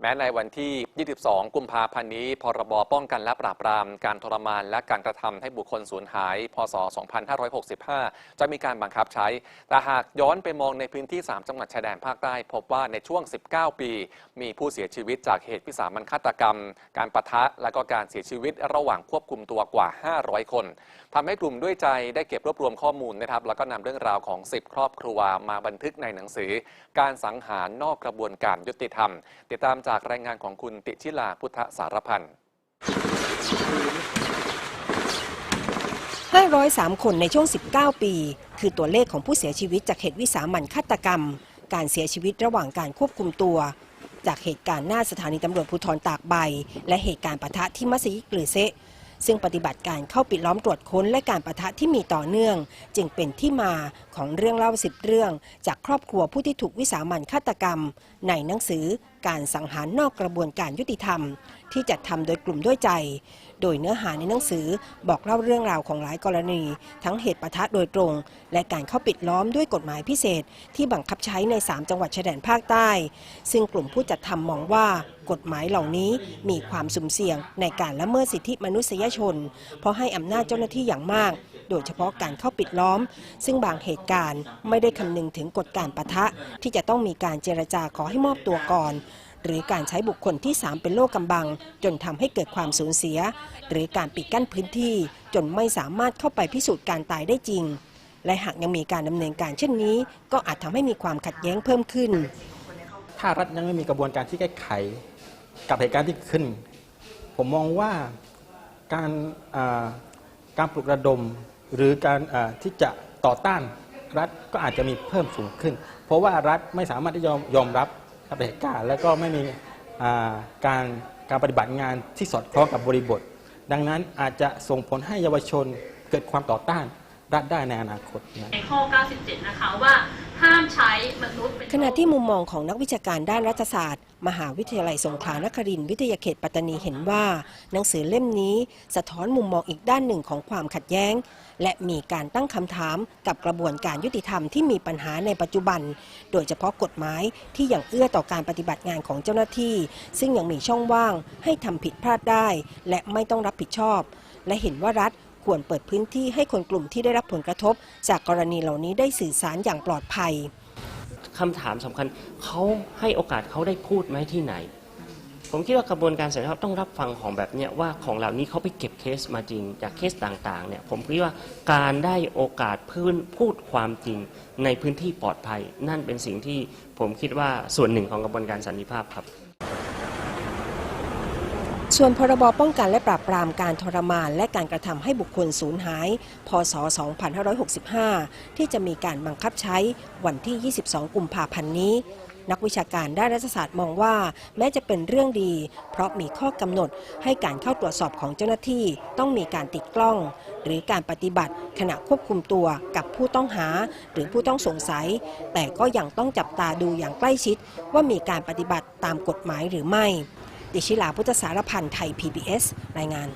แม้ในวันที่ 22 กุมภาพันธ์นี้ พรบ ป้องกันและปราบปราม การทรมาน และการกระทำให้บุคคลสูญหาย พศ 2565 จะมีการบังคับใช้ แต่หากย้อนไปมองในพื้นที่ 3 จังหวัดชายแดนภาคใต้ พบว่าในช่วง 19 ปี มีผู้เสียชีวิตจากเหตุวิสามันฆาตกรรม การปะทะ และก็การเสียชีวิตระหว่างควบคุมตัวกว่า 500 คนทำให้กลุ่มด้วยใจได้เก็บรวบรวมข้อมูลนะครับ แล้วก็นำเรื่องราวของ 10 ครอบครัวมาบันทึกในหนังสือ การสังหารนอกกระบวนการยุติธรรม ติดตามจากรายงานของคุณติชิลาพุทธสารพันธ์503 คนในช่วง 19 ปี คือตัวเลขของผู้เสียชีวิตจากเหตุวิสามันฆาตกรรม การเสียชีวิตระหว่างการควบคุมตัว จากเหตุการณ์หน้าสถานีตำรวจภูธรตากใบ และเหตุการณ์ปะทะที่มัสยิดกลือเซะซึ่งปฏิบัติการเข้าปิดล้อมตรวจค้นและการปะทะที่มีต่อเนื่อง จึงเป็นที่มาของเรื่องเล่าสิบเรื่อง จากครอบครัวผู้ที่ถูกวิสามันฆาตกรรม ในหนังสือการสังหารนอกกระบวนการยุติธรรม ที่จัดทำโดยกลุ่มด้วยใจ โดยเนื้อหาในหนังสือบอกเล่าเรื่องราวของหลายกรณี ทั้งเหตุปะทะโดยตรง และการเข้าปิดล้อมด้วยกฎหมายพิเศษ ที่บังคับใช้ใน 3 จังหวัดชายแดนภาคใต้ ซึ่งกลุ่มผู้จัดทำมองว่ากฎหมายเหล่านี้มีความสุ่มเสี่ยงในการละเมิดสิทธิมนุษยชน เพราะให้อำนาจเจ้าหน้าที่อย่างมาก โดยเฉพาะการเข้าปิดล้อม ซึ่งบางเหตุการณ์ไม่ได้คำนึงถึงกฎการประทะ ที่จะต้องมีการเจรจาขอให้มอบตัวก่อน หรือการใช้บุคคลที่ 3 เป็นโลกกำบัง จนทำให้เกิดความสูญเสีย หรือการปิดกั้นพื้นที่ จนไม่สามารถเข้าไปพิสูจน์การตายได้จริง และหากยังมีการดำเนินการเช่นนี้ ก็อาจทำให้มีความขัดแย้งเพิ่มขึ้น ถ้ารัฐยังไม่มีกระบวนการที่แก้ไขกับเหตุการณ์ที่ขึ้น ผมมองว่าการการปลุกระดมหรือการที่จะต่อต้านรัฐก็อาจจะมีเพิ่มสูงขึ้น เพราะว่ารัฐไม่สามารถที่ยอมยอมรับ กับเหตุการณ์แล้วก็ไม่มีการการปฏิบัติงานที่สอดคล้องกับบริบท ดังนั้นอาจจะส่งผลให้เยาวชนเกิดความต่อต้านรัฐได้ในอนาคตในข้อ 97 นะคะว่า ห้ามใช้มนุษย์เป็นขณะที่มุมมองของนักวิชาการด้านรัฐศาสตร์ มหาวิทยาลัยสงขลานครินทร์วิทยาเขตปัตตานีเห็นว่า หนังสือเล่มนี้สะท้อนมุมมองอีกด้านหนึ่งของความขัดแย้ง และมีการตั้งคำถามกับกระบวนการยุติธรรมที่มีปัญหาในปัจจุบัน โดยเฉพาะกฎหมายที่ยังเอื้อต่อการปฏิบัติงานของเจ้าหน้าที่ ซึ่งยังมีช่องว่างให้ทำผิดพลาดได้ และไม่ต้องรับผิดชอบ และเห็นว่ารัฐ ควรเปิดพื้นที่ให้คนกลุ่มที่ได้รับผลกระทบ จากกรณีเหล่านี้ได้สื่อสารอย่างปลอดภัยคำถามสำคัญเขาให้โอกาสเขาได้พูดไหมที่ไหน ผมคิดว่ากระบวนการสันติภาต้องรับฟังของแบบนี้ว่าของเหล่านี้เขาไปเก็บเคสมาจริง จากเคสต่างๆเนี่ยผมคิดว่าการได้โอกาสพื้นพูดความจริง ในพื้นที่ปลอดภัย นั่นเป็นสิ่งที่ผมคิดว่าส่วนหนึ่งของกระบวนการสันติภาพครับ ส่วนพรบป้องกันและปราบปรามการทรมาน และการกระทำให้บุคคลสูญหาย พศ 2565 ที่จะมีการบังคับใช้วันที่ 22 กุมภาพันธ์นี้ นักวิชาการด้านรัฐศาสตร์มองว่า แม้จะเป็นเรื่องดี เพราะมีข้อกำหนดให้การเข้าตรวจสอบของเจ้าหน้าที่ต้องมีการติดกล้อง หรือการปฏิบัติขณะควบคุมตัวกับผู้ต้องหาหรือผู้ต้องสงสัย แต่ก็ยังต้องจับตาดูอย่างใกล้ชิดว่ามีการปฏิบัติตามกฎหมายหรือไม่ ดิชิลาพุทธสารพันธ์ไทย PBS รายงาน